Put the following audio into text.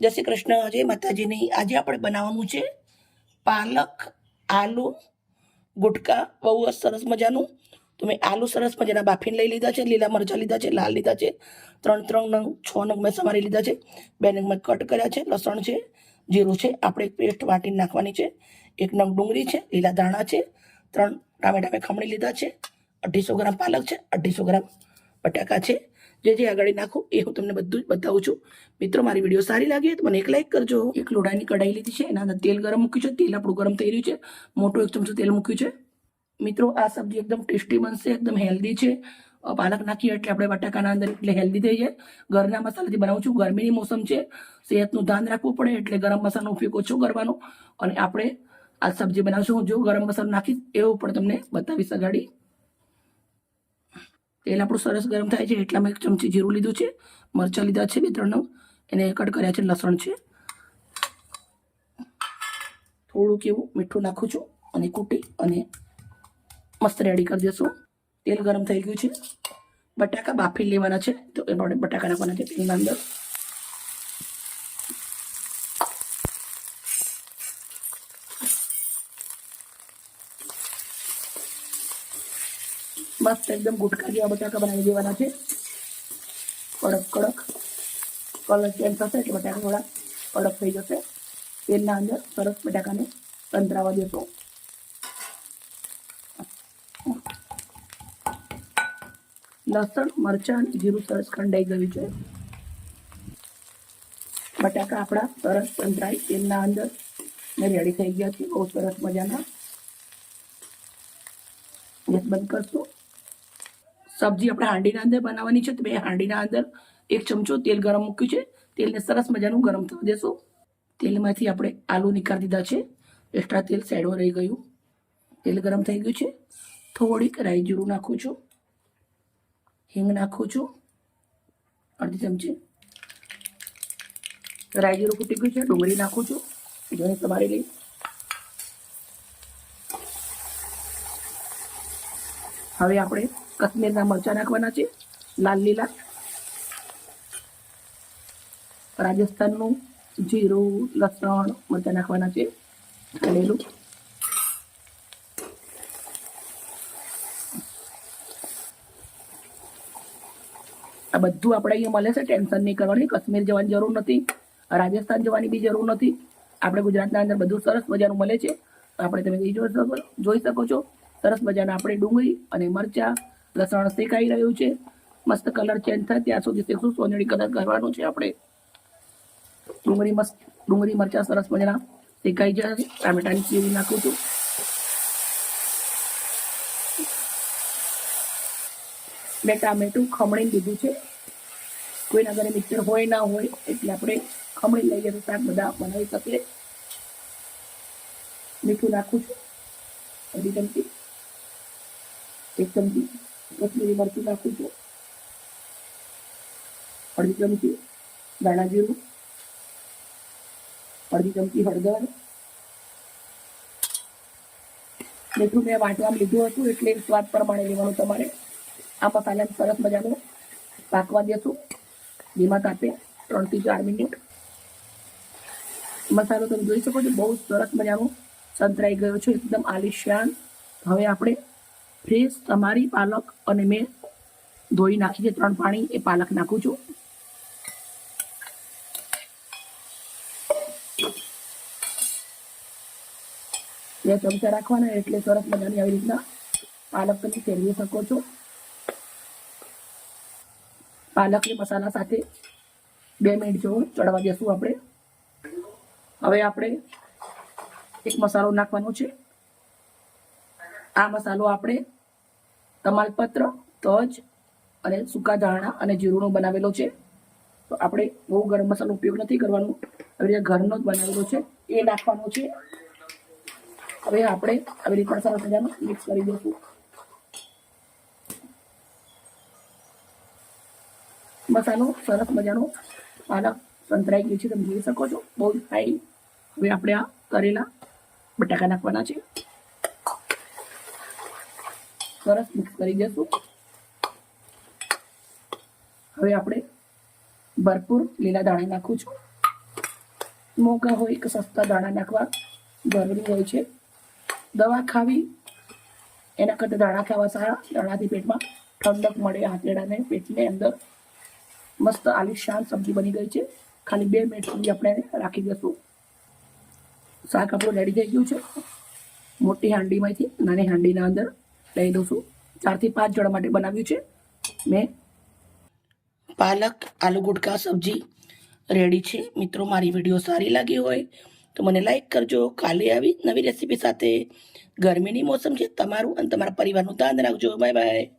જય શ્રી કૃષ્ણ, જય માતાજીની. આજે આપણે બનાવવાનું છે પાલક, આલુ, ગુટકા. બહુ સરસ મજાનું. તો મેં આલુ સરસ મજાના બાફીને લઈ લીધા છે, લીલા મરચાં લીધા છે, લાલ લીધા છે. ત્રણ ત્રણ નંગ, છ નંગ મેં સમારી લીધા છે. બે નંગ મેં કટ કર્યા છે. લસણ છે, જીરું છે, આપણે એક પેસ્ટ વાટીને નાખવાની છે. એક નંગ ડુંગળી છે, લીલા દાણા છે. ત્રણ ટામેટા મેં ખમણી લીધા છે. અઢીસો ગ્રામ પાલક છે, અઢીસો ગ્રામ બટાકા છે. જે જે આગળ નાખો. એ હું તમને બધું જ બતાવું છું. મિત્રો, મારી વીડિયો સારી લાગી તો મને એક લાઈક કરજો. એક લોડાની કઢાઈ લીધી છે. એના અંદર તેલ ગરમ મૂક્યું છે. તેલ આપણું ગરમ થઈ રહ્યું છે. મોટો એક ચમચો તેલ મૂક્યું છે. મિત્રો, આ સબ્જી એકદમ ટેસ્ટી બનશે, એકદમ હેલ્ધી છે. પાલક નાખીએ એટલે આપણે બટાકાના અંદર એટલે હેલ્ધી થઈ જાય. ઘરના મસાલાથી બનાવું છું. ગરમીની મોસમ છે. સેહતનું ધ્યાન રાખવું પડે એટલે ગરમ મસાલાનો ઉપયોગ ઓછો કરવાનો. અને આપણે આ સબ્જી બનાવશું. જો ગરમ મસાલો નાખીશ એવું પણ તમને બતાવીશ અગાડી. તેલ આપણું સરસ ગરમ થાય છે. એટલામાં એક ચમચી જીરું લીધું છે. મરચાં લીધા છે બે, ત્રણ એને કટ કર્યા છે લસણ છે. થોડુંક એવું મીઠું નાખું છું અને કૂટી અને મસ્ત રેડી કરી દેશું. તેલ ગરમ થઈ ગયું છે. બટાકા બાફી લેવાના છે. તો એ બટાકા નાખવાના છે તેલના અંદર. મસ્ત એકદમ ગુટકા જેવા બટાકા બનાવી દેવાના છે. કડક કડક. કલર ચેન્જ થશે એટલે બટાકા થોડા કડક થઈ જશે. તેલના અંદર સરસ બટાકાને સંતરાવા દેશો. લસણ, મરચાં જીરું સરસ ખંડાઈ ગયું છે. બટાકા આપણા સરસ સંતરાઈ તેલના અંદર ને રેડી થઈ ગયા છે. બહુ સરસ મજાના. ગેસ બંધ કરશું. સબ્જી આપણે હાંડીના અંદર બનાવવાની છે, તો બે હાંડીના અંદર એક ચમચો તેલ ગરમ મૂક્યું છે. તેલને સરસ મજાનું ગરમ થવા દેશું. તેલમાંથી આપણે આલુ નીકાળી દીધા છે. એક્સ્ટ્રા તેલ સાઈડમાં રહી ગયું. તેલ ગરમ થઈ ગયું છે. થોડીક રાઈ જીરું નાખું છું. હિંગ નાખું છું. અડધી ચમચી. રાઈ જીરું ફૂટી ગયું છે. ડુંગળી નાખું છું. જોઈને તમારે લઈ. હવે આપણે કશ્મીરના મરચા નાખવાના છે, લાલ લીલા. રાજસ્થાનનું જીરું, લસણ, મરચા નાખવાના છે ખાલેલું આ બધું આપણે અહીંયા મળે છે, ટેન્શન નહીં કરવાની, કાશ્મીર જવાની જરૂર નથી, રાજસ્થાન જવાની બી જરૂર નથી. આપણે ગુજરાતના અંદર બધું સરસ મજાનું મળે છે. આપણે તમે જોઈ શકો જોઈ શકો છો, સરસ મજાના આપણે ડુંગળી અને મરચાં લસણ શેકાઈ રહ્યું છે. મસ્ત કલર ચેન્જ થાય ત્યાં સુધી શેકશું. સોનેરી કલર કરવાનું છે આપણે. ડુંગળી મસ્ત, ડુંગળી મરચાં સરસ મજાના શેકાઈ જાય ટામેટાની ચીરી નાખું છું. મેં ટામેટું ખમણી લીધું છે. કોઈના ઘરે મિક્સર હોય ના હોય એટલે આપણે ખમણી લઈએ તો શાક બધા બનાવી શકીએ મીઠું નાખું છું. અઢી ચમચી, એક ચમચી. કશ્મીરી મરચું નાખું છું. અડધી ચમચી દાણા જીરું, અડધી ચમચી હળદર. મીઠું મેં વાટવામાં લીધું હતું એટલે સ્વાદ પ્રમાણે લેવાનું તમારે. આ મસાલાને સરસ મજાનું પાકવા દેશું. ધીમા તાપે ત્રણથી ચાર મિનિટ. મસાલો તમે જોઈ શકો છો, બહુ સરસ મજાનું સંતરાઈ ગયો છે, એકદમ આલિશાન. હવે આપણે ફ્રેશ તમારી પાલક અને મેં ધોઈ નાખી છે ત્રણ પાણી. એ પાલક નાખું છું. બે ચમચા રાખવાના એટલે સરસ મજાની આવી રીતના પાલક તમે ફેરવી શકો છો. પાલકની મસાલા સાથે બે મિનિટ જેવું ચડવા દેશું આપણે. હવે આપણે એક મસાલો નાખવાનો છે. આ મસાલો આપણે તમાલપત્ર તજ અને સૂકા ધાણા અને જીરુંનો બનાવેલો છે. તો આપણે બહુ ગરમ મસાલાનો ઉપયોગ નથી કરવાનો. આવી રીતે ઘરનો જ બનાવેલો છે. એ નાખવાનો છે. હવે આપણે આવી રીતના સરસ મજાનું મિક્સ કરી દઈશું. મસાલો સરસ મજાનો પાલક સંતરાઈ ગયું છે. તમે જોઈ શકો છો. બહુ હાઈ હવે આપણે આ કરેલા બટાકા નાખવાના છે. સરસ મિક્સ કરી દેશું. હવે આપણે ભરપૂર લીલા દાણા નાખું છું. મોંઘા હોય કે સસ્તા દાણા નાખવા જરૂરી હોય છે. દવા ખાવી, એના કરતાં દાણા ખાવા સારા, દાણાથી પેટમાં ઠંડક મળે, આંતરડાને પેટની અંદર મસ્ત આલિશાન સબ્જી બની ગઈ છે. ખાલી બે મિનિટ સુધી આપણે રાખી દઈશું શાક આપણું રેડી થઈ ગયું છે. મોટી હાંડીમાંથી, નાની હાંડીના અંદર લઈ દઉં છું. ચારથી પાંચ જણા માટે બનાવ્યું છે. મેં પાલક, આલુ ગુટકા, સબ્જી રેડી છે. મિત્રો, મારી વીડિયો સારી લાગી હોય તો મને લાઈક કરજો. કાલે આવી નવી રેસીપી સાથે ગરમીની મોસમ છે. તમારું અને તમારા પરિવારનું ધ્યાન રાખજો. Bye bye.